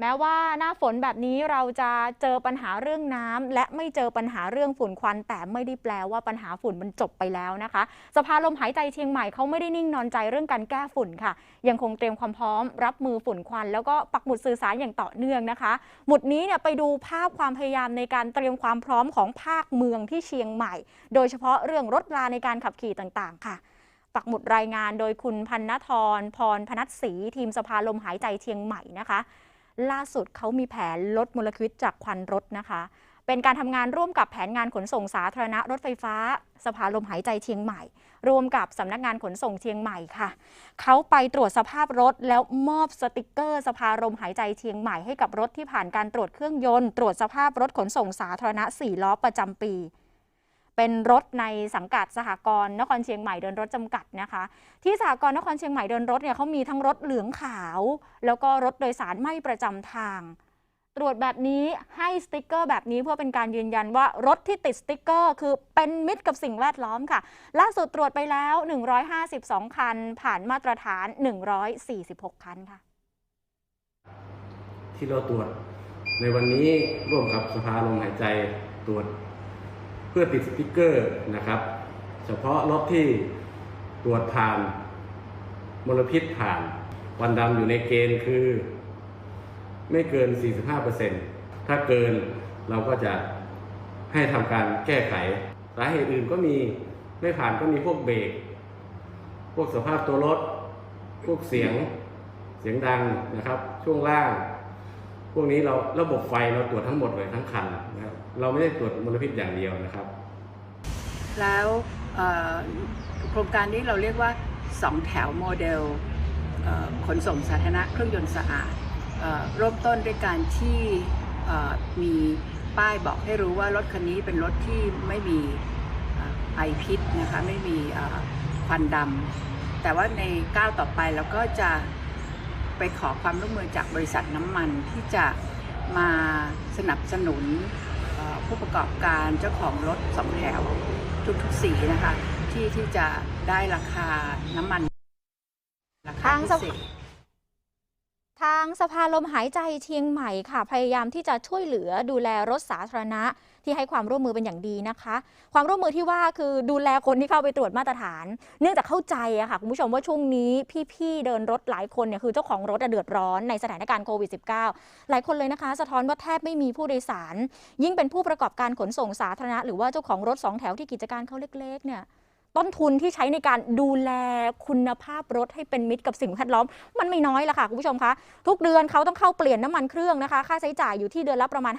แม้ว่าหน้าฝนแบบนี้เราจะเจอปัญหาเรื่องน้ำและไม่เจอปัญหาเรื่องฝุ่นควัน แต่ไม่ได้แปลว่าปัญหาฝุ่นมันจบไปแล้วนะคะ สภาลมหายใจเชียงใหม่เขาไม่ได้นิ่งนอนใจเรื่องการแก้ฝุ่นค่ะ ยังคงเตรียมความพร้อม รับมือฝุ่นควัน แล้วก็ปักหมุดสื่อสารอย่างต่อเนื่องนะคะหมุดนี้เนี่ยไปดูภาพความพยายามในการเตรียมความพร้อมของภาคเมืองที่เชียงใหม่ โดยเฉพาะเรื่องรถราในการขับขี่ต่างๆ ค่ะปักหมุดรายงานโดยคุณพันนทรพรพนัสศรีทีมสภาลมหายใจเชียงใหม่นะคะ ล่าสุดเขามีแผนลดมลพิษจากควันรถนะคะ เป็นการทำงานร่วมกับแผนงานขนส่งสาธารณะรถไฟฟ้า สภาลมหายใจเชียงใหม่ รวมกับสำนักงานขนส่งเชียงใหม่ค่ะ เขาไปตรวจสภาพรถแล้วมอบสติกเกอร์ สภาลมหายใจเชียงใหม่ให้กับรถที่ผ่านการตรวจเครื่องยนต์ ตรวจสภาพรถขนส่งสาธารณะ4ล้อประจำปี เป็นรถในสังกัดสหกรณ์นครเชียงใหม่เดินรถจำกัดนะคะ ที่สหกรณ์นครเชียงใหม่เดินรถเนี่ยเขามีทั้งรถเหลืองขาว แล้วก็รถโดยสารไม่ประจำทาง ตรวจแบบนี้ให้สติกเกอร์แบบนี้เพื่อเป็นการยืนยันว่ารถที่ติดสติกเกอร์คือเป็นมิตรกับสิ่งแวดล้อมค่ะ ล่าสุดตรวจไปแล้ว 152 คัน ผ่านมาตรฐาน 146 คันค่ะ ที่เราตรวจในวันนี้ร่วมกับสภาลมหายใจตรวจ เพื่อติดสติ๊กเกอร์นะครับ เฉพาะรถที่ตรวจผ่านมลพิษผ่านควันดำอยู่ในเกณฑ์คือ ไม่เกิน 45%ถ้าเกินเราก็จะให้ทำการแก้ไข สาเหตุอื่นก็มีไม่ผ่านก็มีพวกเบรกพวกสภาพตัวรถ พวกเสียงเสียงดังนะครับ ช่วงล่าง พวกนี้เราระบบไฟเราตรวจทั้งหมดเลยทั้งคันนะครับเราไม่ได้ตรวจมลพิษอย่างเดียวนะครับ แล้วโครงการนี้เราเรียกว่า2แถวโมเดลเขนส่งสาธารณะเครื่องยนต์สะอาดเอ่อเริ่มต้นด้วยการที่มีป้ายบอกให้รู้ว่ารถคันนี้เป็นรถที่ไม่มีไอพิษนะคะไม่มีควันดำแต่ว่าในก้าวต่อไปเราก็จะ ไปขอความร่วมมือจากบริษัทน้ำมันที่จะมาสนับสนุนผู้ประกอบการเจ้าของรถสองแถวทุกๆสีนะคะ ที่ที่จะได้ราคาน้ำมันราคาทางพิสเศษ ทางสภาลมหายใจเชียงใหม่ค่ะ พยายามที่จะช่วยเหลือดูแลรถสาธารณะที่ให้ความร่วมมือเป็นอย่างดีนะคะ ความร่วมมือที่ว่าคือดูแลคนที่เข้าไปตรวจมาตรฐาน เนื่องจากเข้าใจอะค่ะคุณผู้ชมว่าช่วงนี้พี่ๆเดินรถหลายคนเนี่ยคือเจ้าของรถอะเดือดร้อนในสถานการณ์โควิด -19 หลายคนเลยนะคะ สะท้อนว่าแทบไม่มีผู้โดยสาร ยิ่งเป็นผู้ประกอบการขนส่งสาธารณะ หรือว่าเจ้าของรถสองแถวที่กิจการเขาเล็กๆเนี่ย ต้นทุนที่ใช้ในการดูแลคุณภาพรถให้เป็นมิตรกับสิ่งแวดล้อม มันไม่น้อยละค่ะคุณผู้ชมคะทุกเดือนเขาต้องเข้าเปลี่ยนน้ำมันเครื่องนะคะ ค่าใช้จ่ายอยู่ที่เดือนละประมาณ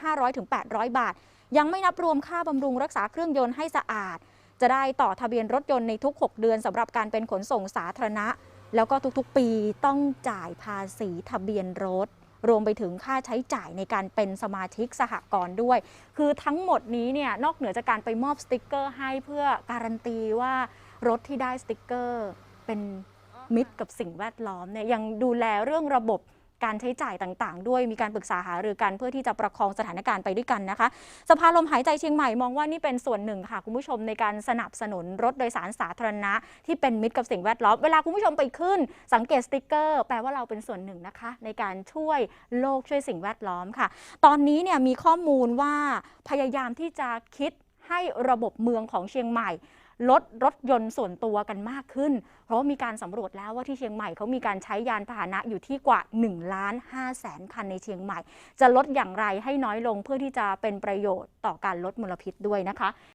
500-800 บาท ยังไม่นับรวมค่าบำรุงรักษาเครื่องยนต์ให้สะอาด จะได้ต่อทะเบียนรถยนต์ในทุก 6 เดือนสำหรับการเป็นขนส่งสาธารณะ แล้วก็ทุกๆ ปีต้องจ่ายภาษีทะเบียนรถ รวมไปถึงค่าใช้จ่ายในการเป็นสมาชิกสหกรณ์ด้วย คือทั้งหมดนี้เนี่ยนอกเหนือจากการไปมอบสติกเกอร์ให้เพื่อการันตีว่ารถที่ได้สติกเกอร์ เป็นมิตรกับสิ่งแวดล้อมเนี่ยยังดูแลเรื่องระบบ การใช้จ่ายต่าง ๆ ด้วยมีการปรึกษาหารือกันเพื่อที่จะประคองสถานการณ์ไปด้วยกันนะคะ สภาลมหายใจเชียงใหม่มองว่านี่เป็นส่วนหนึ่งค่ะคุณผู้ชมในการสนับสนุนรถโดยสารสาธารณะ ที่เป็นมิตรกับสิ่งแวดล้อมเวลาคุณผู้ชมไปขึ้น สังเกตสติกเกอร์ แปลว่าเราเป็นส่วนหนึ่งนะคะ ในการช่วยโลกช่วยสิ่งแวดล้อมค่ะ ตอนนี้เนี่ยมีข้อมูลว่าพยายามที่จะคิดให้ระบบเมืองของเชียงใหม่ ลดรถยนต์ส่วนตัวกันมากขึ้น เพราะว่ามีการสำรวจแล้วว่าที่เชียงใหม่เขามีการใช้ยานพาหนะอยู่ที่กว่า1ล้าน5แสนคันในเชียงใหม่ จะลดอย่างไรให้น้อยลงเพื่อที่จะเป็นประโยชน์ต่อการลดมลพิษด้วยนะคะ